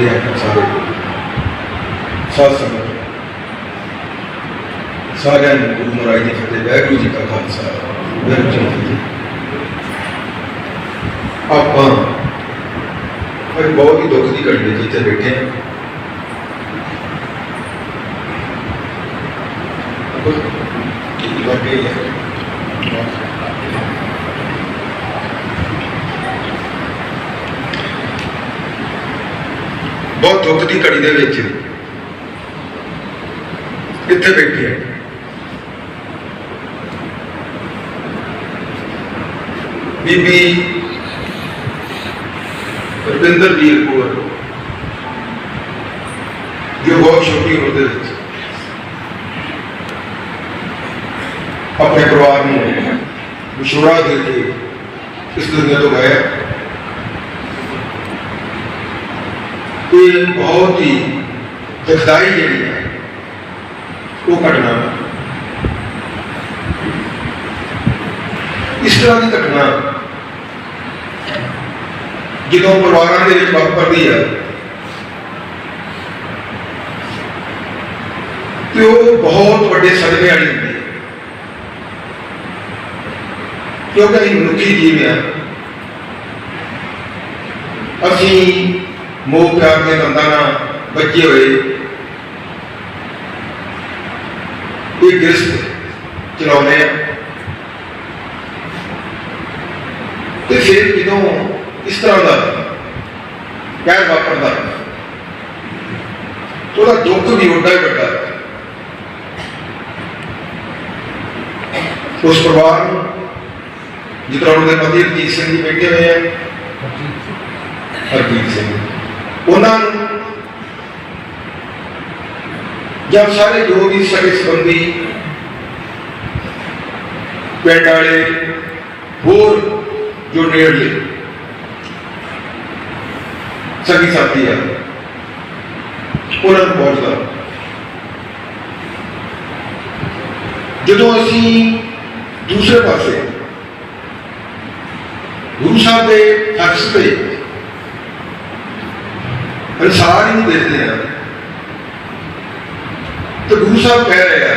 ਬੈਠੇ ਆ ਸਾਰੇ ਸਾਧ ਸੰਗਤ ਸਾਰਿਆਂ ਨੂੰ ਗੁਰੂ ਮਹਾਰਾਜ ਦੀ ਫਤਿਹ ਵਾਹਿਗੁਰੂ ਜੀ ਕਾ ਖਾਲਸਾ ਵਾਹਿਗੁਰੂ ਜੀ ਕੀ ਫਤਿਹ ਆਪਾਂ ਇੱਕ ਬਹੁਤ ਹੀ ਦੁੱਖ ਦੀ ਘੜੀ ਦੇ ਵਿੱਚ ਇੱਥੇ ਬੈਠੇ ਹਾਂ ਕੀ ਲੱਗੇ ਹੈ ਬਹੁਤ ਦੁੱਖ ਦੀ ਘੜੀ ਦੇ ਵਿੱਚ ਇੱਥੇ ਬੈਠੇ ਹਾਂ ਬੀਬੀ ਰਵਿੰਦਰ ਵੀਰ ਕੌਰ ਜੋ ਬਹੁਤ ਛੋਟੀ ਉਮਰ ਦੇ ਵਿੱਚ ਆਪਣੇ ਪਰਿਵਾਰ ਨੂੰ ਵਿਛੋੜਾ ਦੇ ਕੇ ਇਸ ਦੁਨੀਆ ਤੋਂ ਗਏ ਇਹ ਬਹੁਤ ਹੀ ਦੁਖਦਾਈ ਜਿਹੜੀ ਹੈ, ਉਹ ਘਟਨਾ। ਇਸ ਤਰ੍ਹਾਂ ਦੀ ਘਟਨਾ ਜਦੋਂ ਪਰਿਵਾਰਾਂ ਦੇ ਵਿੱਚ ਵਾਪਰਦੀ ਹੈ, ਤੇ ਉਹ ਬਹੁਤ ਵੱਡੇ ਸਦਮੇ ਵਾਲੀ ਹੁੰਦੀ ਹੈ। ਕਿਉਂਕਿ ਅਸੀਂ ਮਨੁੱਖੀ ਜੀਵ ਹਾਂ। ਅਸੀਂ ਮੋਹ ਪਿਆਰ ਦੇ ਬੰਧਾਂ ਨਾਲ ਬੱਝੇ ਹੋਏ। ਇਹ ਗਿਰਸਤ ਚਲਾਉਂਦੇ ਆ। ਤੇ ਫਿਰ ਜਦੋਂ ਇਸ ਤਰ੍ਹਾਂ ਦਾ ਕਹਿ ਵਾਪਰਦਾ ਉਹਦਾ ਦੁੱਖ ਵੀ ਵੱਡਾ ਹੀ ਵੱਡਾ। ਉਸ ਪਰਿਵਾਰ ਨੂੰ ਜਿਸ ਤਰ੍ਹਾਂ ਉਹਦੇ ਪਤੀ ਰਜੀਤ ਸਿੰਘ ਜੀ ਬੈਠੇ ਹੋਏ ਆ। ਹਰਜੀਤ ਸਿੰਘ। ਉਹਨਾਂ ਨੂੰ ਜਦ ਸਾਰੇ ਜੋ ਵੀ ਸਗੇ ਸੰਬੰਧੀ ਪਿੰਡ ਵਾਲੇ ਹੋਰ ਜੋ ਨੇੜਲੇ ਸਗੀ ਸਾਥੀ ਆ, ਉਹਨਾਂ ਨੂੰ ਪਹੁੰਚਦਾ ਜਦੋਂ ਅਸੀਂ ਦੂਸਰੇ ਪਾਸੇ ਗੁਰੂ ਸਾਹਿਬ ਦੇ ਅਕਸ ਤੇ ਅਨਸਾਰੀ ਨੂੰ ਦੇਖਦੇ ਆ। ਤੇ ਗੁਰੂ ਸਾਹਿਬ ਕਹਿ ਰਹੇ ਆ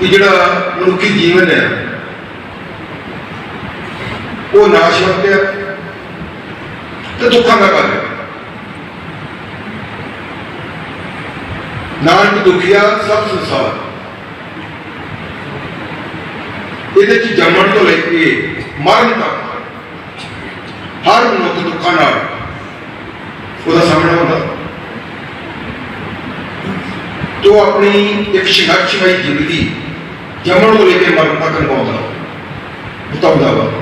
ਕਿ ਜਿਹੜਾ ਮਨੁੱਖੀ ਜੀਵਨ ਹੈ ਉਹ ਨਾਸ਼ਵੰਤ ਹੈ ਤੇ ਦੁੱਖਾਂ ਦਾ ਘਰ ਹੈ। ਨਾਨਕ ਦੁਖੀਆ ਸਭ ਸੰਸਾਰ। ਇਹਦੇ ਚ ਜੰਮਣ ਤੋਂ ਲੈ ਕੇ ਮਰਨ ਤੱਕ ਹਰ ਮਨੁੱਖ ਦੁੱਖਾਂ ਨਾਲ ਉਹਦਾ ਸਾਹਮਣਾ ਹੁੰਦਾ। ਜੋ ਆਪਣੀ ਇੱਕ ਸੰਘਰਸ਼ਮਈ ਜ਼ਿੰਦਗੀ ਜੰਮਣ ਤੋਂ ਲੈ ਕੇ ਮਰਨ ਤੱਕ ਨਿਭਾਉਂਦਾ। ਬਤਾਉਂਦਾ ਵਾ।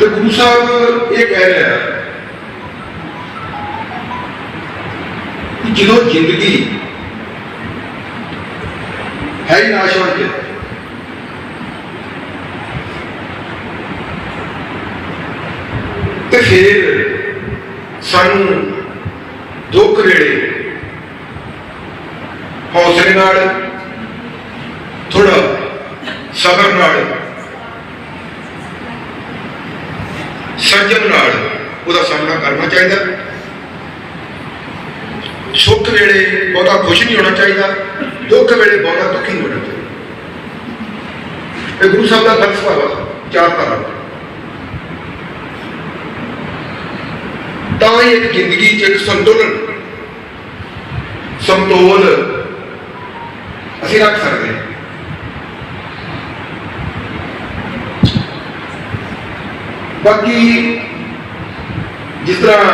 ਤੇ ਗੁਰੂ ਸਾਹਿਬ ਇਹ ਕਹਿ ਰਿਹਾ ਕਿ ਜਦੋਂ ਜ਼ਿੰਦਗੀ ਹੈ ਹੀ ਨਾਸ਼ਵੰਤ ਹੈ ਤੇ ਫਿਰ ਸਾਨੂੰ ਦੁੱਖ ਵੇਲੇ ਹੌਸਲੇ ਨਾਲ ਥੋੜਾ ਸਬਰ ਨਾਲ, ਸੰਜਮ ਨਾਲ ਉਹਦਾ ਸਾਹਮਣਾ ਕਰਨਾ ਚਾਹੀਦਾ। ਸੁੱਖ ਵੇਲੇ ਬਹੁਤਾ ਖੁਸ਼ ਨਹੀਂ ਹੋਣਾ ਚਾਹੀਦਾ, ਦੁੱਖ ਵੇਲੇ ਬਹੁਤਾ ਦੁਖੀ ਨਹੀਂ ਹੋਣਾ ਚਾਹੀਦਾ। ਇਹ ਗੁਰੂ ਸਾਹਿਬ ਦਾ ਫਲਸਫਾ ਵਾ, ਚਾਰ ਧਾਰਾ ਤਾਂ ਹੀ ਇੱਕ ਜ਼ਿੰਦਗੀ 'ਚ ਇੱਕ ਸੰਤੁਲਨ, ਸੰਤੋਲ ਅਸੀਂ ਰੱਖ ਸਕਦੇ ਹਾਂ। ਬਾਕੀ ਜਿਸ ਤਰ੍ਹਾਂ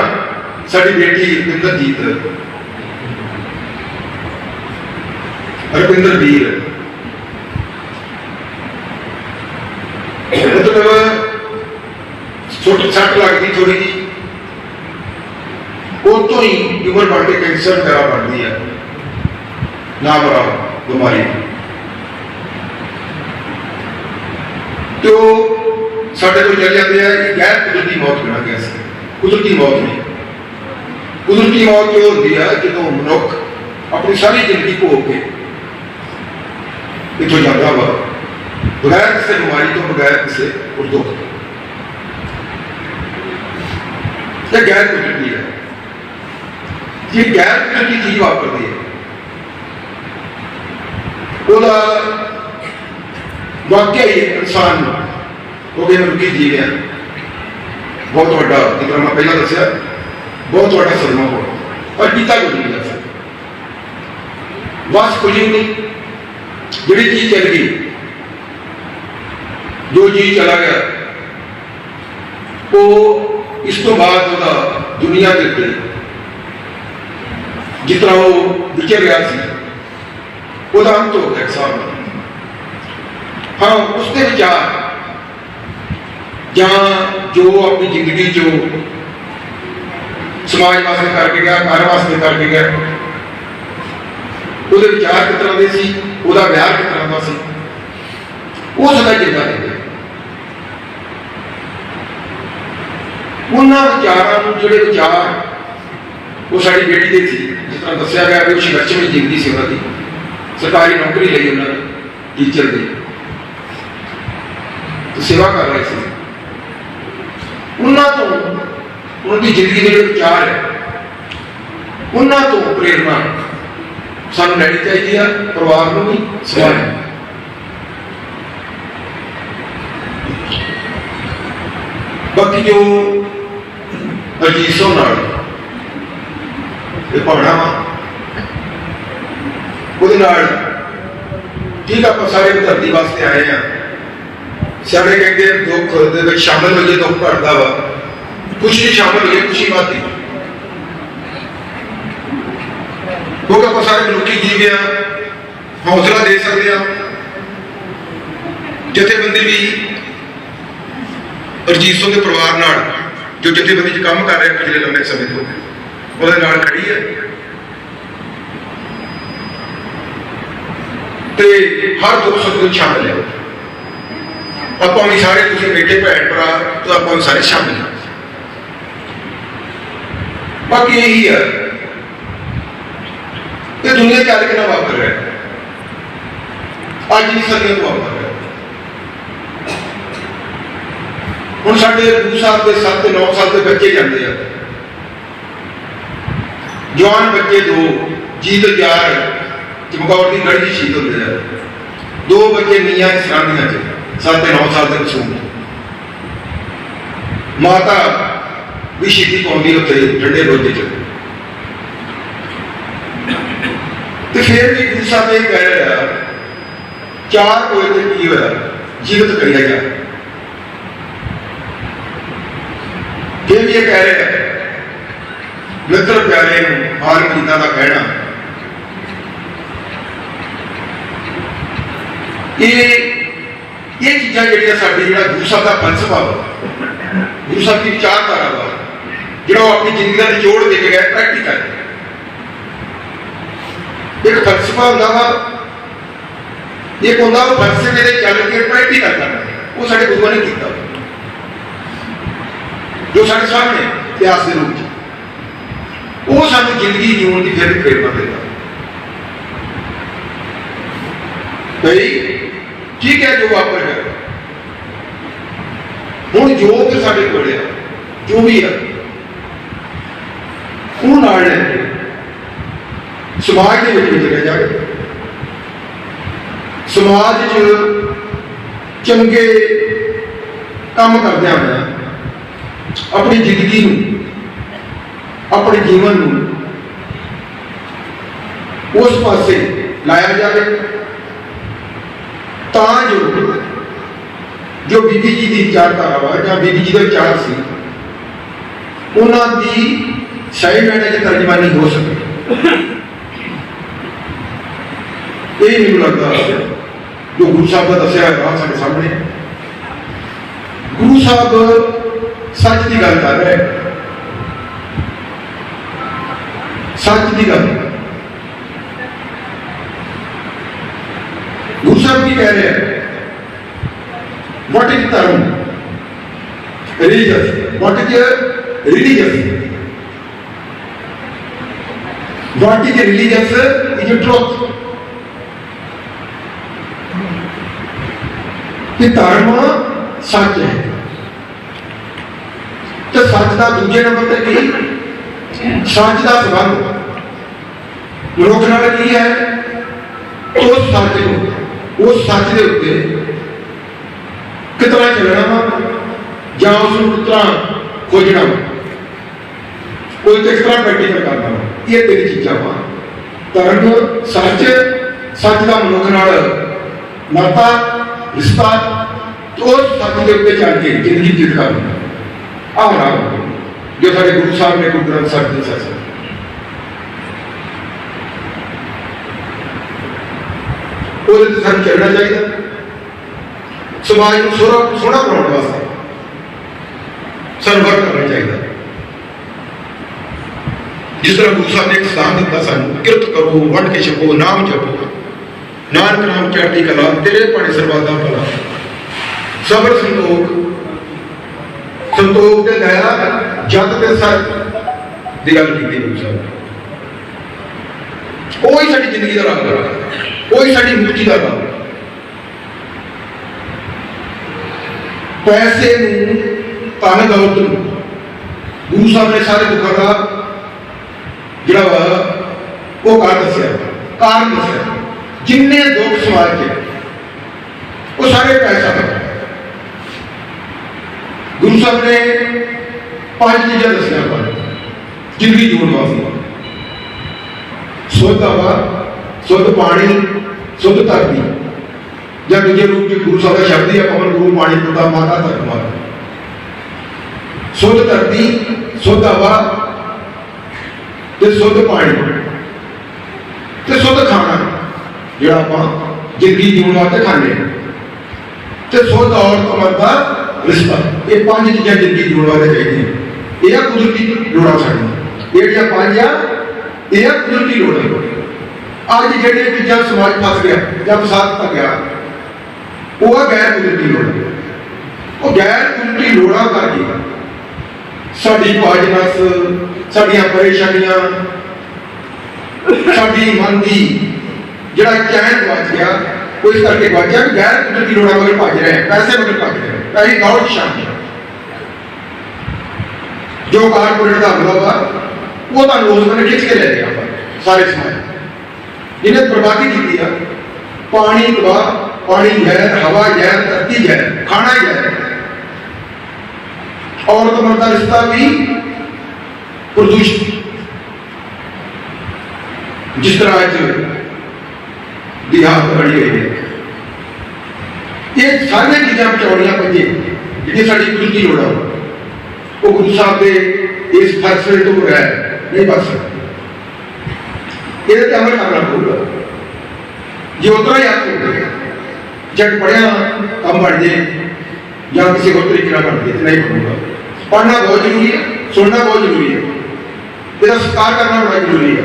ਸਾਡੀ ਬੇਟੀ ਰਵਿੰਦਰਜੀਤ, ਰਵਿੰਦਰ ਵੀਰ ਮਤਲਬ ਛੋਟੀ ਸੱਟ ਲੱਗਦੀ ਥੋੜੀ ਜੀ वो तो ही ट्यूमर बढ़ते कैंसर जरा बढ़ दिया ना बढ़ाओ बीमारी तो साढ़े को चल जाते हैं कि गैर कुदरती मौत होना कैसे? कुदरती मौत नहीं। कुदरती मौत जो होती है जो तो मनुख अपनी सारी ज़िंदगी को होके इतों जाता हुआ, बगैर किसी बीमारी तो बगैर किसी और दुख। गैर कुदरती है। ਜੇ ਗੈਰ ਕੁਦਰਤੀ ਚੀਜ਼ ਵਾਪਰਦੀ ਹੈ, ਉਹਦਾ ਵਾਕਿਆ ਹੀ ਇਨਸਾਨ ਨੂੰ ਉਹ ਵੀ ਮਨੁੱਖੀ ਜੀਵ ਹੈ। ਬਹੁਤ ਵੱਡਾ ਜਿਵੇਂ ਮੈਂ ਪਹਿਲਾਂ ਦੱਸਿਆ, ਬਹੁਤ ਵੱਡਾ ਸਦਮਾ ਹੋਇਆ, ਪਰ ਕੀਤਾ ਕੁਝ ਨਹੀਂ ਜਾ ਬਸ ਕੁਝ ਵੀ ਨਹੀਂ, ਜਿਹੜੀ ਚੀਜ਼ ਚੱਲ ਗਈ, ਜੋ ਚੀਜ਼ ਚਲਾ ਗਿਆ, ਉਹ ਇਸ ਤੋਂ ਬਾਅਦ ਉਹਦਾ ਦੁਨੀਆ ਦੇ ਉੱਤੇ ਜਿਸ ਤਰ੍ਹਾਂ ਉਹ ਵਿਚਰ ਰਿਹਾ ਸੀ, ਉਹਦਾ ਅੰਤ ਹੋ ਗਿਆ ਸਾਹਬ ਹਾਂ, ਉਸ ਦੇ ਵਿਚਾਰ ਜਾਂ ਜੋ ਆਪਣੀ ਜ਼ਿੰਦਗੀ ਜੋ ਸਮਾਜ ਵਾਸਤੇ ਕਰਕੇ ਗਿਆ, ਘਰ ਵਾਸਤੇ ਕਰਕੇ ਗਿਆ, ਉਹਦੇ ਵਿਚਾਰ ਕਿਸ ਤਰ੍ਹਾਂ ਦੇ ਸੀ, ਉਹਦਾ ਵਿਆਹ ਕਿਸ ਤਰ੍ਹਾਂ ਦਾ ਸੀ ਉਹ ਸਦਾ ਜਿੰਦਾ ਰਹਿੰਦਾ ਉਹਨਾਂ ਵਿਚਾਰਾਂ ਨੂੰ ਜਿਹੜੇ ਵਿਚਾਰ ਉਹ ਸਾਡੀ ਬੇਟੀ ਦੇ ਸੀ। ਜਿਸ ਦੱਸਿਆ ਗਿਆ ਕਿ ਉਹ ਸੰਘਰਸ਼ ਵਿੱਚ ਜ਼ਿੰਦਗੀ ਸੀ ਉਹਨਾਂ ਦੀ। ਸਰਕਾਰੀ ਨੌਕਰੀ ਲਈ ਉਹਨਾਂ ਨੇ ਟੀਚਰ ਦੀ। ਤੇ ਸੇਵਾ ਕਰ ਰਹੇ ਸੀ। ਉਹਨਾਂ ਤੋਂ ਉਹਨਾਂ ਦੀ ਜ਼ਿੰਦਗੀ ਦੇ ਜਿਹੜੇ ਵਿਚਾਰ ਹੈ, ਉਹਨਾਂ ਤੋਂ ਪ੍ਰੇਰਣਾ ਸਾਨੂੰ ਲੈਣੀ ਚਾਹੀਦੀ ਆ, ਪਰਿਵਾਰ ਨੂੰ ਵੀ, ਸਮਾਜ ਬਾਕੀ ਜੋ ਅਜੀਤ ਸਿੰਘ ਨਾਲ ਇਹ ਪੜਨਾ ਵਾ। ਉਹਦੇ ਨਾਲ ਠੀਕ ਆਪਾਂ ਸਾਰੇ ਧਰਤੀ ਵਾਸਤੇ ਆਏ ਆ। ਸਾਰੇ ਕਹਿੰਦੇ ਆ, ਦੁੱਖ ਦੇ ਵਿੱਚ ਸ਼ਾਮਲ ਹੋਈਏ ਦੁੱਖ ਘਟਦਾ ਵਾ। ਖੁਸ਼ੀ ਸ਼ਾਮਲ ਹੋਈਏ ਖੁਸ਼ੀ ਵੱਧਦੀ ਕਿਉਂਕਿ ਆਪਾਂ ਸਾਰੇ ਮਨੁੱਖੀ ਜੀਵ ਆ ਹੌਸਲਾ ਦੇ ਸਕਦੇ ਆ। ਜਥੇਬੰਦੀ ਵੀ ਅਰਜੀਤ ਸਿੰਘ ਦੇ ਪਰਿਵਾਰ ਨਾਲ ਜੋ ਜਥੇਬੰਦੀ 'ਚ ਕੰਮ ਕਰ ਰਿਹਾ ਪਿਛਲੇ ਲੰਮੇ ਸਮੇਂ ਤੋਂ। ਉਹਦੇ ਨਾਲ ਖੜੀ ਹੈ ਤੇ ਹਰ ਦੁੱਖ ਸੁੱਖ ਵਿੱਚ ਸ਼ਾਮਿਲ ਹੈ ਆਪਾਂ ਵੀ ਸਾਰੇ ਤੁਸੀਂ ਬੈਠੇ ਭੈਣ ਭਰਾ, ਤਾਂ ਆਪਾਂ ਸਾਰੇ ਸ਼ਾਮਿਲ ਹਾਂ ਬਾਕੀ ਇਹੀ ਹੈ ਇਹ ਦੁਨੀਆ ਚੱਲ ਕੇ ਨਾ ਵਾਪਰ ਰਿਹਾ ਅੱਜ ਦੀ ਸਦੀਆਂ ਤੋਂ ਵਾਪਰ ਰਿਹਾ ਹੁਣ ਸਾਡੇ ਗੁਰੂ ਸਾਹਿਬ ਦੇ 7 ਤੇ 9 ਸਾਲ ਦੇ ਬੱਚੇ ਜਾਂਦੇ ਆ। ਜਵਾਨ ਬੱਚੇ ਦੋ, ਜੀਤ ਯਾਰ ਚਮਕੌਰ ਦੀ ਗੜੀ 'ਚ ਸ਼ਹੀਦ ਹੁੰਦੇ ਆ ਦੋ ਬੱਚੇ ਨੀਆਂ ਸਰਾਂਦੀਆਂ 'ਚ 7 ਤੇ 9 ਸਾਲ ਦੇ ਮਾਸੂਮ ਮਾਤਾ ਵੀ ਸ਼ਹੀਦੀ ਪਾਉਂਦੀ ਉੱਥੇ, ਠੰਡੇ ਰੋਜੇ 'ਚ। ਤੇ ਫਿਰ ਵੀ ਗੁਰੂ ਸਾਹਿਬ ਇਹ ਕਹਿ ਰਿਹਾ, ਚਾਰ ਹੋਏ ਤੇ ਕੀ ਹੋਇਆ? ਜੀਵਤ ਕਰਿਆ ਗਿਆ। ਫਿਰ ਵੀ ਇਹ ਕਹਿ ਰਿਹਾ ਮਿੱਤਰ ਪਿਆਰੇ ਨੂੰ ਹਾਰ ਕੀਤਾ ਦਾ ਕਹਿਣਾ ਇਹ ਇਹ ਚੀਜ਼ਾਂ ਜਿਹੜੀਆਂ ਸਾਡੇ ਜਿਹੜਾ ਗੁਰੂ ਸਾਹਿਬ ਦਾ ਫਲਸਫਾ ਵਾ, ਗੁਰੂ ਸਾਹਿਬ ਦੀ ਵਿਚਾਰਧਾਰਾ ਵਾ, ਜਿਹੜਾ ਉਹ ਆਪਣੀ ਜ਼ਿੰਦਗੀ ਦਾ ਨਿਚੋੜ ਦੇ ਕੇ ਗਿਆ ਪ੍ਰੈਕਟੀਕਲ ਇੱਕ ਫਲਸਫਾ ਹੁੰਦਾ ਵਾ, ਇੱਕ ਹੁੰਦਾ ਉਹ ਫਲਸਫੇ ਦੇ ਚੱਲ ਕੇ ਪ੍ਰੈਕਟੀਕਲ ਕਰਨਾ, ਉਹ ਸਾਡੇ ਗੁਰੂਆਂ ਨੇ ਕੀਤਾ। ਜੋ ਸਾਡੇ ਸਾਹਮਣੇ ਇਤਿਹਾਸ ਦੇ ਰੂਪ ਚ। ਉਹ ਸਾਨੂੰ ਜ਼ਿੰਦਗੀ ਜਿਉਣ ਦੀ ਫਿਰ ਪ੍ਰੇਰਨਾ ਦਿੰਦਾ। ਭਈ ਠੀਕ ਹੈ ਜੋ ਵਾਪਰ ਗਿਆ ਹੁਣ ਜੋ ਕਿ ਸਾਡੇ ਕੋਲ ਹੈ, ਜੋ ਵੀ ਹੈ, ਉਹ ਨਾਲ ਸਮਾਜ ਦੇ ਵਿੱਚ ਵਿਚਰਿਆ ਜਾਵੇ। ਸਮਾਜ 'ਚ ਚੰਗੇ ਕੰਮ ਕਰਦਿਆਂ ਹੋਇਆ ਆਪਣੀ ਜ਼ਿੰਦਗੀ ਨੂੰ ਆਪਣੇ ਜੀਵਨ ਨੂੰ। ਉਸ ਪਾਸੇ ਲਾਇਆ ਜਾਵੇ। ਤਾਂ ਜੋ ਜੋ ਬੀਬੀ ਜੀ ਦੀ ਵਿਚਾਰਧਾਰਾ ਵਾ, ਜਾਂ ਬੀਬੀ ਜੀ ਦਾ ਵਿਚਾਰ ਸੀ, ਉਹਨਾਂ ਦੀ ਸਹੀ ਮੈਨੇ ਚ ਤਰਜਮਾਨੀ ਹੋ ਸਕੇ। ਇਹ ਮੈਨੂੰ ਲੱਗਦਾ ਜੋ ਗੁਰੂ ਸਾਹਿਬ ਦਾ ਦੱਸਿਆ ਹੋਇਆ ਸਾਡੇ ਸਾਹਮਣੇ। ਗੁਰੂ ਸਾਹਿਬ ਸੱਚ ਦੀ ਗੱਲ ਕਰ ਰਿਹਾ। ਹੈ। ਸੱਚ ਦੀ ਗੱਲ ਗੁਰੂ ਸਾਹਿਬ ਕੀ ਕਹਿ ਰਹੇ ਹੈ what is dharma religious what is religious what is religious is truth ਕਿ ਧਰਮ ਸੱਚ ਹੈ ਤੇ ਸੱਚ ਦਾ ਦੂਜੇ ਨੰਬਰ ਤੇ ਕੀ ਸੱਚ ਦਾ ਸੰਬੰਧ ਮਨੁੱਖ ਨਾਲ ਕੀ ਹੈ ਉਸ ਸੱਚ ਨੂੰ ਉਸ ਸੱਚ ਦੇ ਉੱਤੇ ਕਿਤਨਾ ਚੱਲਣਾ ਵਾ ਜਾਂ ਉਸ ਨੂੰ ਕਿਤਨਾ ਖੋਜਣਾ ਵਾ ਕੋਈ ਕਿਸ ਤਰ੍ਹਾਂ ਪ੍ਰੈਕਟੀਕਲ ਕਰਨਾ ਵਾ ਇਹ ਤਿੰਨ ਚੀਜ਼ਾਂ ਵਾ ਧਰਮ ਸੱਚ ਸੱਚ ਦਾ ਮਨੁੱਖ ਨਾਲ ਨਾਤਾ ਰਿਸ਼ਤਾ ਤੇ ਉਸ ਸੱਚ ਦੇ ਉੱਤੇ ਚੱਲ ਕੇ ਜ਼ਿੰਦਗੀ ਜਿੱਤ ਕਰਨਾ ਆਹ ਨਾ ਜੋ ਸਾਡੇ ਗੁਰੂ ਸਾਹਿਬ ਨੇ ਗੁਰੂ ਗ੍ਰੰਥ ਸਾਹਿਬ ਦੇ ਦੱਸਿਆ। ਉਹਦੇ ਤੇ ਸਾਨੂੰ ਚੱਲਣਾ ਚਾਹੀਦਾ। ਸਮਾਜ ਨੂੰ ਸੋਹਣਾ ਸੋਹਣਾ ਬਣਾਉਣ ਵਾਸਤੇ ਸਾਨੂੰ ਵਰਕ ਕਰਨਾ ਚਾਹੀਦਾ। ਜਿਸ ਤਰ੍ਹਾਂ ਗੁਰੂ ਸਾਹਿਬ ਨੇ ਇੱਕ ਸਥਾਨ ਦਿੱਤਾ ਸਾਨੂੰ, ਕਿਰਤ ਕਰੋ, ਵੰਡ ਕੇ ਛਕੋ, ਨਾਮ ਜਪੋ। ਨਾਨਕ ਨਾਮ ਚੜ੍ਹਦੀ ਕਲਾ, ਤੇਰੇ ਪਾਣੀ ਸਰਬੱਤ ਦਾ ਭਲਾ। ਸਬਰ ਸੰਤੋਖ। ਸੰਤੋਖ ਤੇ ਦਇਆ। ਜਗ ਤੇ ਸੱਚ ਦੀ ਗੱਲ ਕੀਤੀ ਗੁਰੂ ਸਾਹਿਬ ਨੇ ਉਹੀ ਸਾਡੀ ਜ਼ਿੰਦਗੀ ਦਾ ਰੰਗ ਹੈ ਉਹੀ ਸਾਡੀ ਮੁਕਤੀ ਦਾ ਰੰਗ ਪੈਸੇ ਨੂੰ ਧਨ ਦੌਲਤ ਨੂੰ ਗੁਰੂ ਸਾਹਿਬ ਨੇ ਸਾਰੇ ਦੁੱਖਾਂ ਦਾ ਜਿਹੜਾ ਵਾ, ਉਹ ਕਾਰਨ ਦੱਸਿਆ। ਕਾਰਨ ਦੱਸਿਆ। ਜਿੰਨੇ ਦੁੱਖ ਸਮਾਜ ਦੇ ਉਹ ਸਾਰੇ ਪੈਸਾ ਗੁਰੂ ਸਾਹਿਬ ਨੇ ਪੰਜ ਚੀਜ਼ਾਂ ਦੱਸੀਆਂ ਪਰ ਜ਼ਿੰਦਗੀ ਜੀਉਣ ਵਾਸਤੇ ਸ਼ੁੱਧ ਹਵਾ, ਸ਼ੁੱਧ ਪਾਣੀ, ਸ਼ੁੱਧ ਧਰਤੀ। ਜਾਂ ਦੂਜੇ ਰੂਪ ਚ ਗੁਰੂ ਸਾਹਿਬ ਦਾ ਸ਼ਬਦ ਹੀ ਹੈ ਪਵਨ ਗੁਰੂ, ਪਾਣੀ, ਪਿਤਾ, ਮਾਤਾ ਧਰਤ ਮਾਤਾ। ਸ਼ੁੱਧ ਧਰਤੀ, ਸ਼ੁੱਧ ਹਵਾ ਤੇ ਸ਼ੁੱਧ ਪਾਣੀ। ਤੇ ਸ਼ੁੱਧ ਖਾਣਾ, ਜਿਹੜਾ ਆਪਾਂ ਜ਼ਿੰਦਗੀ ਜੀਉਣ ਵਾਸਤੇ ਖਾਂਦੇ ਹਾਂ। ਤੇ ਸ਼ੁੱਧ ਔਰਤ ਮਰਦ ਦਾ ਰਿਸ਼ਤਾ। ਇਹ ਪੰਜ ਚੀਜ਼ਾਂ ਜ਼ਿੰਦਗੀ ਜੀਉਣ ਵਾਸਤੇ ਚਾਹੀਦੀਆਂ। ਇਹ ਆ ਕੁਦਰਤੀ ਲੋੜਾਂ ਸਾਡੀਆਂ ਇਹ ਜਿਹੜੀਆਂ ਪੰਜ ਆ ਇਹ ਆ ਕੁਦਰਤੀ ਲੋੜਾਂ ਅੱਜ ਜਿਹੜੀਆਂ ਚੀਜ਼ਾਂ ਸਮਾਜ ਫਸ ਗਿਆ ਜਾਂ ਫਸਾਦ ਤੱਕ ਗਿਆ ਉਹ ਆ ਗੈਰ ਕੁਦਰਤੀ ਲੋੜਾਂ ਉਹ ਗੈਰ ਕੁਦਰਤੀ ਲੋੜਾਂ ਕਰਕੇ ਸਾਡੀ ਪਾਜਨਸ ਸਾਡੀਆਂ ਪਰੇਸ਼ਾਨੀਆਂ ਸਾਡੀ ਮਨ ਦੀ ਜਿਹੜਾ ਚੈਨ ਗਵਾਚ ਗਿਆ ਉਹ ਇਸ ਕਰਕੇ ਗਵਾਚਿਆ ਕਿ ਗੈਰ ਕੁਦਰਤੀ ਲੋੜਾਂ ਮਗਰ ਭੱਜ ਰਹੇ ਹਾਂ, ਪੈਸੇ ਮਗਰ ਭੱਜ ਰਹੇ ਹਾਂ, ਪੈਸੇ ਦੌੜ ਸ਼ਾਮਿਲ ਜੋ ਕਾਰਪੋਰੇਟ ਦਾ ਅਮਲਾ ਵਾ, ਉਹ ਤਾਂ ਉਸ ਨੇ ਖਿੱਚ ਕੇ ਲੈ ਗਿਆ ਸਾਰੇ ਸਮਾਜ ਇਹਨੇ ਬਰਬਾਦੀ ਕੀਤੀ ਆ, ਪਾਣੀ ਤਬਾਹ, ਪਾਣੀ ਜ਼ਹਿਰ, ਹਵਾ ਜ਼ਹਿਰ, ਧਰਤੀ ਜ਼ਹਿਰ, ਖਾਣਾ ਜ਼ਹਿਰ। ਔਰਤ ਮਰਦ ਦਾ ਰਿਸ਼ਤਾ ਵੀ ਪ੍ਰਦੂਸ਼ਿਤ। ਜਿਸ ਤਰ੍ਹਾਂ ਅੱਜ ਦੀ ਹਾਲਤ ਬਣੀ ਹੋਈ ਹੈ ਇਹ ਸਾਰੀਆਂ ਚੀਜ਼ਾਂ ਬਚਾਉਣੀਆਂ ਪਈਆਂ ਜਿਹੜੀ ਸਾਡੀ ਕੁਦਰਤੀ ਲੋੜਾਂ ਉਹ ਗੁਰੂ ਸਾਹਿਬ ਦੇ ਇਸ ਫਲਸਫੇ ਤੋਂ ਬਗੈਰ ਨਹੀਂ ਬਚ ਸਕਦੀ ਇਹਦੇ ਤੇ ਅਮਲ ਕਰਨਾ ਪਊਗਾ ਜੇ ਉਤਰਾ ਹੀ ਆਪ ਜਦ ਪੜਿਆ ਕੰਮ ਬਣ ਜੇ ਜਾਂ ਕਿਸੇ ਹੋਰ ਤਰੀਕੇ ਨਾਲ ਬਣ ਜੇ ਤੇ ਨਹੀਂ ਬਣੂਗਾ ਪੜਨਾ ਬਹੁਤ ਜ਼ਰੂਰੀ ਹੈ ਸੁਣਨਾ ਬਹੁਤ ਜ਼ਰੂਰੀ ਹੈ ਇਹਦਾ ਸਤਿਕਾਰ ਕਰਨਾ ਬੜਾ ਜ਼ਰੂਰੀ ਹੈ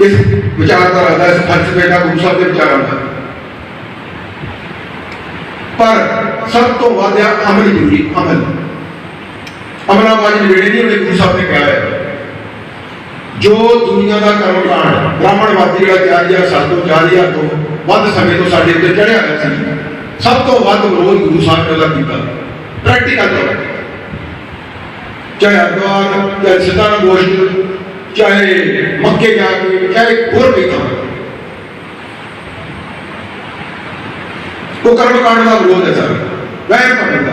ਇਸ ਵਿਚਾਰਧਾਰਾ ਦਾ ਇਸ ਫਲਸਫੇ ਦਾ ਗੁਰੂ ਸਾਹਿਬ ਦੇ ਵਿਚਾਰਾਂ ਦਾ ਪਰ ਸਭ ਤੋਂ ਵੱਧ ਆ ਅਮਲ ਜ਼ਰੂਰੀ ਅਮਲ ਅਮਲਾਬਾਜੀ ਨੇੜੇ ਨਹੀਂ ਉਹਨੇ ਗੁਰੂ ਸਾਹਿਬ ਨੇ ਕਿਹਾ ਹੈ ਜੋ ਦੁਨੀਆ ਦਾ ਕਰਮ ਕਾਂਡ ਬ੍ਰਾਹਮਣਵਾਦੀ ਜਿਹੜਾ 4000 ਸਾਲ ਤੋਂ 4000 ਤੋਂ ਵੱਧ ਸਮੇਂ ਤੋਂ ਸਾਡੇ ਉੱਤੇ ਚੜਿਆ ਹੋਇਆ ਸੀ ਸਭ ਤੋਂ ਵੱਧ ਵਿਰੋਧ ਗੁਰੂ ਸਾਹਿਬ ਨੇ ਉਹਦਾ ਕੀਤਾ ਪ੍ਰੈਕਟੀਕਲ ਤੌਰ ਤੇ ਚਾਹੇ ਹਰਿਦੁਆਰ ਚਾਹੇ ਸਿਤਾਰਾ ਗੋਸ਼ਟ ਚਾਹੇ ਮੱਕੇ ਜਾ ਕੇ ਚਾਹੇ ਹੋਰ ਕੋਈ ਥਾਂ ਉਹ ਕਰਮ ਕਾਂਡ ਦਾ ਵਿਰੋਧ ਹੈ ਸਰ ਵੈਰ ਕਰਨ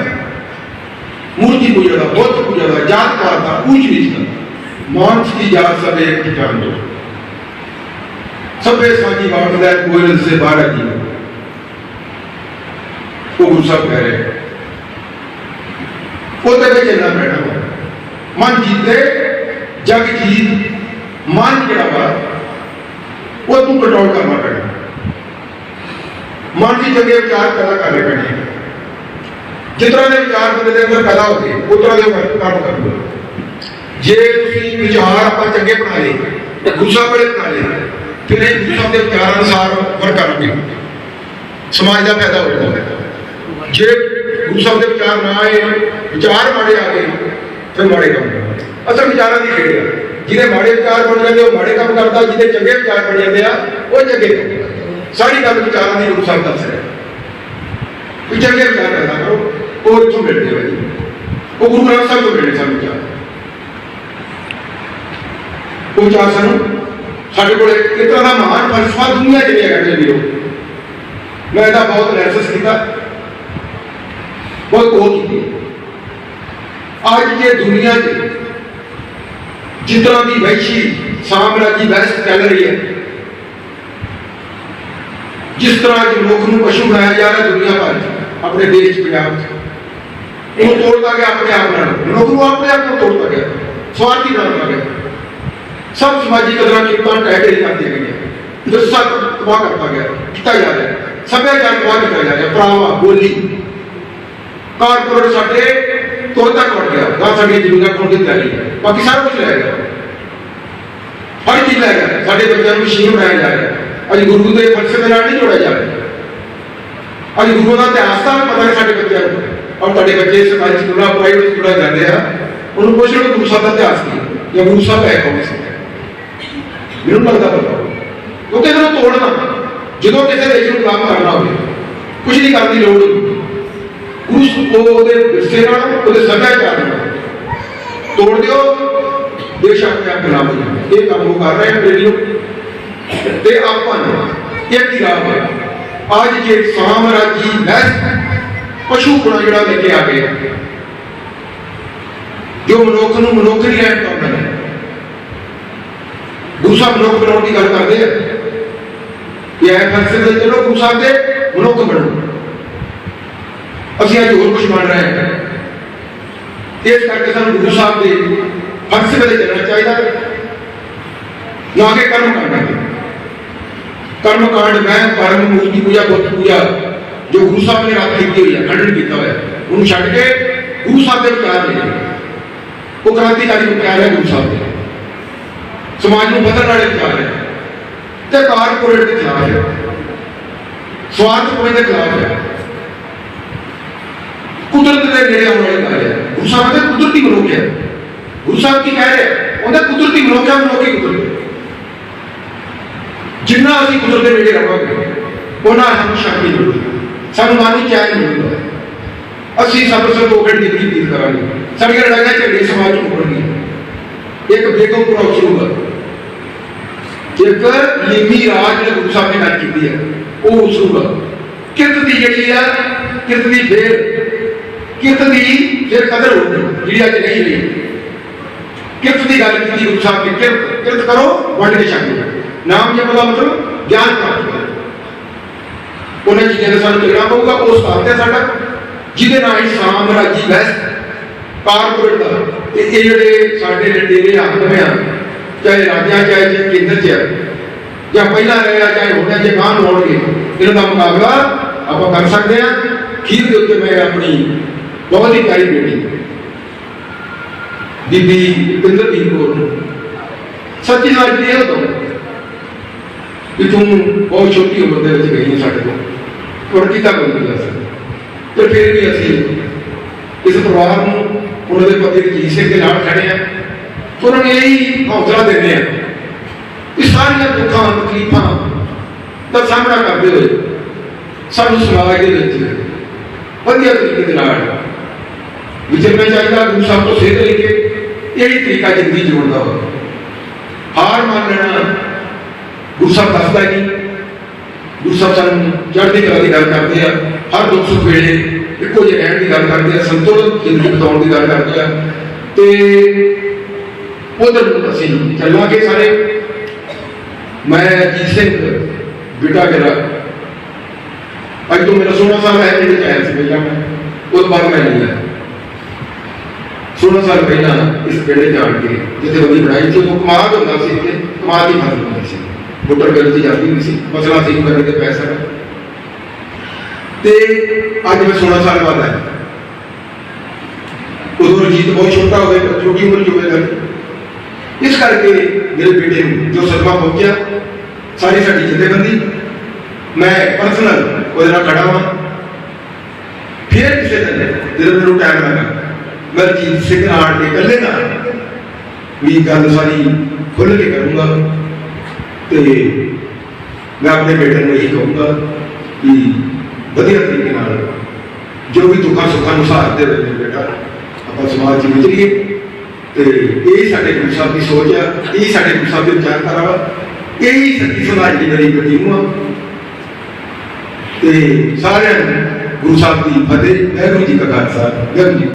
ਦਾ ਮੂਰਤੀ ਪੂਜਾ ਦਾ ਬੁੱਤ ਪੂਜਾ ਦਾ ਜਾਤ ਪਾਤ ਦਾ ਕੁਝ ਨਹੀਂ। ਦਾ ਮਾਨਸ ਦੀ ਜਾਤ ਸਭੇ ਇੱਕ ਜਾਣ ਦੋ ਸਭੇ ਸਾਜੀ ਬਾਟਦਾ ਕੋਈ ਰਸ ਸੇ ਬਾਹਰ ਕੀ ਉਹ ਗੁਰੂ ਸਾਹਿਬ ਕਹਿ ਰਹੇ ਉਹਦੇ ਵਿੱਚ ਚੱਲਣਾ ਪੈਣਾ ਵਾ। ਮਨ ਜੀਤੇ, ਜਗ ਜੀਤ, ਮਨ ਉਹ ਤੂੰ ਕੰਟਰੋਲ ਕਰਨਾ ਪੈਣਾ। ਮਨ ਦੀ ਚੰਗੇ ਵਿਚਾਰ ਪੈਦਾ ਕਰਨੇ ਪੈਣੇ ਜਿਸ ਤਰ੍ਹਾਂ ਦੇ ਵਿਚਾਰ ਬੰਦੇ ਦੇ ਅੰਦਰ ਪੈਦਾ ਹੋ ਗਏ ਉਸ ਤਰ੍ਹਾਂ ਦੇ ਕੰਮ ਕਰੂਗਾ। ਜੇ ਤੁਸੀਂ ਵਿਚਾਰ ਆਪਾਂ ਚੰਗੇ ਬਣਾ ਲਏ ਗੁੱਸਾ ਬੜੇ ਬਣਾ ਲਏ ਫਿਰ ਇਹ ਗੁੱਸਾ ਦੇ ਵਿਚਾਰ ਅਨੁਸਾਰ ਵਰ ਕਰਾਂਗੇ ਸਮਾਜ ਦਾ ਫਾਇਦਾ ਹੋ ਜੇ ਗੁੱਸਾ ਦੇ ਵਿਚਾਰ ਨਾ ਆਏ, ਵਿਚਾਰ ਮਾੜੇ ਆ ਗਏ, ਫਿਰ ਮਾੜੇ ਕੰਮ ਕਰਦਾ ਅਸਲ ਵਿਚਾਰਾਂ ਦੀ ਖੇਡ ਹੈ ਜਿਹਦੇ ਮਾੜੇ ਵਿਚਾਰ ਬਣ ਜਾਂਦੇ ਉਹ ਮਾੜੇ ਕੰਮ ਕਰਦਾ, ਜਿਹਦੇ ਚੰਗੇ ਵਿਚਾਰ ਬਣ ਜਾਂਦੇ ਆ, ਉਹ ਚੰਗੇ ਕੰਮ ਕਰਦਾ। ਸਾਰੀ ਗੱਲ ਵਿਚਾਰਾਂ ਦੀ ਰੂਪ ਸਾਹਿਬ ਦੱਸ ਰਿਹਾ। ਵੀ ਚੰਗੇ ਵਿਚਾਰ ਪੈਦਾ ਕਰੋ। ਉਹ ਇੱਥੋਂ ਮਿਲਦੇ ਹੋ? ਉਹ ਗੁਰੂ ਗ੍ਰੰਥ ਸਾਹਿਬ ਤੋਂ ਮਿਲੇ ਸਾਨੂੰ ਚਾਹ ਉਹ ਚਾਹ ਸਾਨੂੰ ਸਾਡੇ ਕੋਲ ਇੱਕ ਤਰ੍ਹਾਂ ਦਾ ਮਹਾਨ ਫਲਸਫਾ ਦੁਨੀਆ 'ਚ ਹੈਗਾ ਜੇ ਵੀਰੋ ਮੈਂ ਇਹਦਾ ਬਹੁਤ ਐਨਾਲਿਸਿਸ ਕੀਤਾ। ਬਹੁਤ ਕੋਲ ਕੀਤੀ। ਅੱਜ ਜੇ ਦੁਨੀਆ 'ਚ ਜਿਸ ਦੀ ਵੈਸ਼ੀ ਸਾਮਰਾਜੀ ਬਹਿਸ ਚੱਲ ਰਹੀ ਹੈ, ਜਿਸ ਤਰ੍ਹਾਂ ਅੱਜ ਮਨੁੱਖ ਨੂੰ ਪਸ਼ੂ ਬਣਾਇਆ ਜਾ ਰਿਹਾ ਦੁਨੀਆ ਭਰ 'ਚ, ਆਪਣੇ ਦੇਸ਼ ਪੰਜਾਬ 'ਚ। ਉਹ ਤੋੜਦਾ ਗਿਆ ਆਪਣੇ ਆਪ ਨਾਲ। ਮਨੁੱਖ ਨੂੰ ਆਪਣੇ ਆਪ ਨੂੰ ਤੋੜਦਾ ਗਿਆ ਸਵਾਰਥੀ ਬਣਾਉਂਦਾ ਗਿਆ ਸਭ ਸਮਾਜੀ ਕਦਰਾਂ ਕੀਮਤਾਂ ਟਹਿ ਕੇ ਕਰ ਦਿੱਤੀਆਂ ਗਈਆਂ ਵਿਰਸਾ ਤਬਾਹ ਕਰਤਾ ਗਿਆ ਕੀਤਾ ਜਾ ਰਿਹਾ ਸੱਭਿਆਚਾਰ ਤਬਾਹ ਕੀਤਾ ਜਾ ਰਿਹਾ। ਭਰਾਵਾ, ਬੋਲੀ। ਕਾਰਪੋਰੇਟ ਸਾਡੇ ਤੋਂ ਤੱਕ ਵੜ ਗਿਆ। ਗਾਂ ਸਾਡੀਆਂ ਜ਼ਮੀਨਾਂ ਕੋਲ ਦੀ ਤਿਆਰੀ ਬਾਕੀ ਸਾਰਾ ਕੁਝ ਲੈ ਗਿਆ। ਹਰ ਚੀਜ਼ ਲੈ ਗਿਆ। ਸਾਡੇ ਬੱਚਿਆਂ ਨੂੰ ਮਸ਼ੀਨ ਬਣਾਇਆ ਜਾ ਰਿਹਾ। ਅੱਜ ਗੁਰੂ ਦੇ ਫਲਸਫੇ ਨਾਲ ਨਹੀਂ ਜੋੜਿਆ ਜਾ ਰਿਹਾ। ਅੱਜ ਗੁਰੂ ਦਾ ਇਤਿਹਾਸ ਦਾ ਪਤਾ ਸਾਡੇ ਬੱਚਿਆਂ ਨੂੰ। ਔਰ ਤੁਹਾਡੇ ਬੱਚੇ ਸਰਕਾਰੀ ਸਕੂਲਾਂ ਪ੍ਰਾਈਵੇਟ ਸਕੂਲਾਂ ਜਾਂਦੇ ਆ। ਉਹਨੂੰ ਪੁੱਛ ਲਓ, ਗੁਰੂ ਸਾਹਿਬ ਦਾ ਇਤਿਹਾਸ ਕੀ ਜਾਂ ਗੁਰੂ ਸਾਹਿਬ ਹੈ ਕੌਣ ਸੀ? ਮੈਨੂੰ ਲੱਗਦਾ ਪਤਾ ਕਿਉਂਕਿ ਇਹਨਾਂ ਨੂੰ ਤੋੜਨਾ। ਜਦੋਂ ਕਿਸੇ ਦੇਸ਼ ਨੂੰ ਕੰਮ ਕਰਨਾ ਹੋਵੇ ਕੁਝ ਨਹੀਂ ਕਰਨ ਦੀ ਲੋੜ ਉਸ ਉਹਦੇ ਵਿਰਸੇ ਨਾਲ, ਉਹਦੇ ਸੱਭਿਆਚਾਰ ਨਾਲ ਤੋੜ ਦਿਓ। ਦੇਸ਼ ਆਪਣੇ ਆਪ ਗੁਲਾਮ ਹੋ ਜਾਣਾ ਇਹ ਕੰਮ ਉਹ ਕਰ ਰਹੇ ਹਨ ਰੇਡੀਓ ਤੇ ਆਪਾਂ ਨੂੰ ਇੱਕ ਹੀ ਰਾਹ ਹੈ ਅੱਜ ਜੇ ਸਾਮਰਾਜੀ ਬਹਿਸ ਪਸ਼ੂ ਗੁਣਾ ਜਿਹੜਾ ਲੈ ਕੇ ਆ ਗਏ ਜੋ ਮਨੁੱਖ ਨੂੰ ਮਨੁੱਖ ਨਹੀਂ ਰਹਿਣ ਪਾਉਂਦਾ ਹੈ ਗੁਰੂ ਮਨੁੱਖ ਬਣਾਉਣ ਦੀ ਗੱਲ ਕਰਦੇ ਆ। ਇਹ ਹੈ ਫਲਸਫੇ ਦੇ ਚਲੋ ਗੁਰੂ ਦੇ ਮਨੁੱਖ ਬਣੋ। ਅਸੀਂ ਅੱਜ ਹੋਰ ਕੁਝ ਬਣ ਰਹੇ ਹਾਂ। ਇਸ ਕਰਕੇ ਸਾਨੂੰ ਗੁਰੂ ਸਾਹਿਬ ਦੇ ਫਲਸਫੇ ਤੇ ਚੱਲਣਾ ਚਾਹੀਦਾ। ਨਾ ਕਿ ਕਰਮ ਕਾਂਡ ਕਰਮ ਕਾਂਡ ਮੈਂ ਪਰਮ ਮੂਰਤੀ ਪੂਜਾ ਬੁੱਤ ਪੂਜਾ ਜੋ ਗੁਰੂ ਸਾਹਿਬ ਨੇ ਰੱਖ ਕੀਤੀ ਹੋਈ ਹੈ, ਖੰਡਨ ਕੀਤਾ ਹੋਇਆ ਉਹਨੂੰ ਛੱਡ ਕੇ ਗੁਰੂ ਸਾਹਿਬ ਦੇ ਵਿਚਾਰ ਨੇ ਉਹ ਕ੍ਰਾਂਤੀਕਾਰੀ ਵਿਚਾਰ ਹੈ ਗੁਰੂ ਸਾਹਿਬ ਦੇ ਸਮਾਜ ਨੂੰ ਬਦਲਣ ਵਾਲੇ ਵਿਚਾਰ ਹੈ। ਤੇ ਕਾਰਪੋਰੇਟ ਦੇ ਖਿਲਾਫ ਹੈ। ਸਵਾਰਥ ਦੇ ਖਿਲਾਫ ਹੈ। ਕੁਦਰਤ ਦੇ ਨੇੜੇ ਆਉਣ ਵਾਲੇ ਗੱਲ ਹੈ। ਗੁਰੂ ਸਾਹਿਬ ਦੇ ਕੁਦਰਤੀ ਮਨੁੱਖ ਹੈ। ਗੁਰੂ ਸਾਹਿਬ ਕੀ ਕਹਿ ਰਹੇ ਉਹਦਾ ਕੁਦਰਤੀ ਮਨੁੱਖ ਹੈ, ਮਨੁੱਖੀ ਕੁਦਰਤ ਜਿੰਨਾ ਅਸੀਂ ਕੁਦਰਤ ਦੇ ਨੇੜੇ ਰਹਾਂਗੇ ਉਹਨਾਂ ਸਾਨੂੰ ਸ਼ਕਤੀ ਮਿਲੂਗੀ ਸਾਨੂੰ ਮਨ ਨੂੰ ਚੈਨ ਮਿਲੂਗਾ ਅਸੀਂ ਸਭ ਸੰਤੋਖਣ ਦੀ ਜ਼ਿੰਦਗੀ ਕਰਾਂਗੇ ਸਾਡੀਆਂ ਲੜਾਈਆਂ ਝਗੜੇ ਸਮਾਜ ਨੂੰ ਮੁਕਣਗੀਆਂ ਇੱਕ ਬੇਗਮ ਪੁਰਾ ਉਛਲੂਗਾ ਇੱਕ ਲੀਮੀ ਰਾਜ ਨੇ ਗੁਰੂ ਸਾਹਿਬ ਨੇ ਗੱਲ ਕੀਤੀ ਹੈ ਉਹ ਉਛਲੂਗਾ ਕਿਰਤ ਦੀ ਜਿਹੜੀ ਆ ਕਿਰਤ ਦੀ ਫੇਰ ਕਿਰਤ ਦੀ ਫਿਰ ਕਦਰ ਹੋਊਗੀ ਜਿਹੜੀ ਅੱਜ ਨਹੀਂ ਰਹੀ ਕਿਰਤ ਦੀ ਗੱਲ ਕੀਤੀ ਗੁਰੂ ਸਾਹਿਬ ਨੇ ਕਿਰਤ ਕਿਰਤ ਕਰੋ ਵੰਡ ਕੇ ਛਕੋ ਨਾਮ ਜਪਣ ਦਾ ਮਤਲਬ ਗਿਆਨ ਪ੍ਰਾਪਤ ਕਰੋ ਉਹਨਾਂ ਚੀਜ਼ਾਂ ਦਾ ਸਾਨੂੰ ਚੱਲਣਾ ਪਊਗਾ ਉਸ ਸਥਾਨ ਤੇ ਸਾਡਾ, ਜਿਹਦੇ ਨਾਲ ਹੀ ਸਾਮਰਾਜੀ ਬੈਸ ਕਾਰਪੋਰੇਟ ਦਾ। ਤੇ ਇਹ ਜਿਹੜੇ ਸਾਡੇ ਲਟੇਰੇ ਹਾਕਮ ਆ ਚਾਹੇ ਰਾਜਾਂ, ਚਾਹੇ ਕੇਂਦਰ ਚ ਜਾਂ ਪਹਿਲਾਂ ਰਹੇ ਚਾਹੇ ਹੁਣ ਜੇ ਗਾਂ ਨੂੰ ਇਹਨਾਂ ਦਾ ਮੁਕਾਬਲਾ ਆਪਾਂ ਕਰ ਸਕਦੇ ਆ ਖੀਰ ਦੇ ਉੱਤੇ ਮੈਂ ਆਪਣੀ ਬਹੁਤ ਹੀ ਪਿਆਰੀ ਬੇਟੀ, ਬੀਬੀ ਪਿੰਦਰਦੀਪ ਕੌਰ। ਨੂੰ ਸੱਚੀ ਨਾਲ ਇਹ ਤੋਂ? ਕਿ ਤੂੰ ਬਹੁਤ ਛੋਟੀ ਉਮਰ ਦੇ ਵਿੱਚ ਗਈ ਹੈ ਸਾਡੇ ਕੋਲ। ਔਰ ਕੀਤਾ ਬੰਦ ਕਰ ਤੇ ਫਿਰ ਵੀ ਅਸੀਂ ਇਸ ਪਰਿਵਾਰ ਨੂੰ ਉਹਨਾਂ ਦੇ ਪਤੀ ਰਜੀਤ ਸਿੰਘ ਦੇ ਨਾਲ ਖੜੇ ਆ। ਉਹਨਾਂ ਨੇ ਇਹੀ ਹੌਸਲਾ ਦਿੰਦੇ ਆ ਕਿ ਸਾਰੀਆਂ ਦੁੱਖਾਂ, ਤਕਲੀਫਾਂ ਦਾ ਸਾਹਮਣਾ ਕਰਦੇ ਹੋਏ ਸਾਨੂੰ ਸਮਾਜ ਦੇ ਵਿੱਚ ਵਧੀਆ ਤਰੀਕੇ ਦੇ ਨਾਲ ਵਿਚਰਨਾ ਚਾਹੀਦਾ, ਗੁਰੂ ਸਾਹਿਬ ਤੋਂ ਸੇਧ ਲੈ ਕੇ ਇਹੀ ਤਰੀਕਾ ਜ਼ਿੰਦਗੀ ਜਿਉਣ ਦਾ ਹੋਵੇ। ਹਾਰ ਮੰਨ ਲੈਣਾ ਗੁਰੂ ਸਾਹਿਬ ਦੱਸਦਾ ਨਹੀਂ ਗੁਰੂ ਸਾਹਿਬ ਸਾਨੂੰ ਚੜ੍ਹਦੀ ਕਲਾ ਦੀ ਗੱਲ ਕਰਦੇ ਆ, ਹਰ ਦੁੱਖ ਸੁੱਖ ਵੇਲੇ ਇੱਕੋ ਜਿਹੇ ਰਹਿਣ ਦੀ ਗੱਲ ਕਰਦੇ ਆ, ਸੰਤੁਲਨ, ਜ਼ਿੰਦਗੀ ਬਿਤਾਉਣ ਦੀ ਗੱਲ ਕਰਦੇ ਆ। ਤੇ ਉਧਰ ਅਸੀਂ ਚੱਲਾਂਗੇ ਸਾਰੇ। ਮੈਂ ਜੀਤ ਸਿੰਘ, ਬਿਟਾ ਜਰਾ ਅੱਜ ਤੋਂ ਮੇਰਾ 16 ਸਾਲ ਹੈ ਜਿਹੜੇ ਚਾਹਿਆ ਸੀ ਪਹਿਲਾਂ ਮੈਂ। ਉਸ ਤੋਂ ਬਾਅਦ ਮੈਂ ਨਹੀਂ ਆਇਆ। 16 ਸਾਲ ਪਹਿਲਾਂ ਇਸ ਪਿੰਡ ਜਾਣ ਕੇ ਜਿੱਥੇ ਬੰਦੀ ਬਣਾਈ ਸੀ, ਉਹ ਕਮਾਦ ਹੁੰਦਾ ਸੀ ਕਿ ਕਮਾਦ ਦੀ ਫਸਲ ਹੁੰਦੀ ਸੀ। ਬੁੱਟਰ ਗੱਲ ਦੀ ਜਾਂਦੀ ਨਹੀਂ ਸੀ। ਫਸਲਾਂ ਸੀ ਕਰਨ ਦੇ ਪੈਸਾ ਤੇ ਅੱਜ ਮੈਂ 16 ਸਾਲ ਬਾਅਦ ਆਇਆ। ਉਦੋਂ ਰਜੀਤ ਬਹੁਤ ਛੋਟਾ ਹੋਵੇ ਛੋਟੀ ਉਮਰ ਚ ਹੋਵੇਗਾ ਇਸ ਕਰਕੇ ਮੇਰੇ ਬੇਟੇ ਨੂੰ ਜੋ ਸਦਮਾ ਪਹੁੰਚਿਆ, ਸਾਰੀ ਸਾਡੀ ਜਥੇਬੰਦੀ, ਮੈਂ ਪਰਸਨਲ ਉਹਦੇ ਨਾਲ ਖੜਾ ਹਾਂ ਫਿਰ ਕਿਸੇ ਦਿਨ ਜਦੋਂ ਮੈਨੂੰ ਟਾਈਮ ਲੱਗਾ ਮੈਂ ਰਜੀਤ ਸਿੰਘ ਨਾਲ ਦੇ ਇਕੱਲੇ ਨਾਲ ਵੀ ਗੱਲ ਸਾਰੀ ਖੁੱਲ੍ਹ ਕੇ ਕਰੂੰਗਾ। ਤੇ ਮੈਂ ਆਪਣੇ ਬੇਟੇ ਨੂੰ ਇਹ ਕਹੂੰਗਾ ਕਿ ਵਧੀਆ ਤਰੀਕੇ ਨਾਲ ਜੋ ਵੀ ਦੁੱਖਾਂ ਸੁੱਖਾਂ ਨੂੰ ਸਹਾਰ ਦੇ ਰਹੇ ਬੇਟਾ, ਆਪਾਂ ਸਮਾਜ 'ਚ ਵਿਚਰੀਏ ਤੇ ਇਹ ਸਾਡੇ ਗੁਰੂ ਸਾਹਿਬ ਦੀ ਸੋਚ ਆ, ਇਹ ਸਾਡੇ ਗੁਰੂ ਸਾਹਿਬ ਦੇ ਵਿਚਾਰਧਾਰਾ ਵਾ, ਇਹ ਹੀ ਸੱਚੀ ਸਮਾਜ ਦੀ ਗਰੀਬ ਵੱਡੀ ਨੂੰ ਆ। ਤੇ ਸਾਰਿਆਂ ਨੂੰ ਗੁਰੂ ਸਾਹਿਬ ਦੀ ਫਤਿਹ, ਵਾਹਿਗੁਰੂ ਜੀ ਕਾ ਖਾਲਸਾ, ਵਾਹਿਗੁਰੂ ਜੀ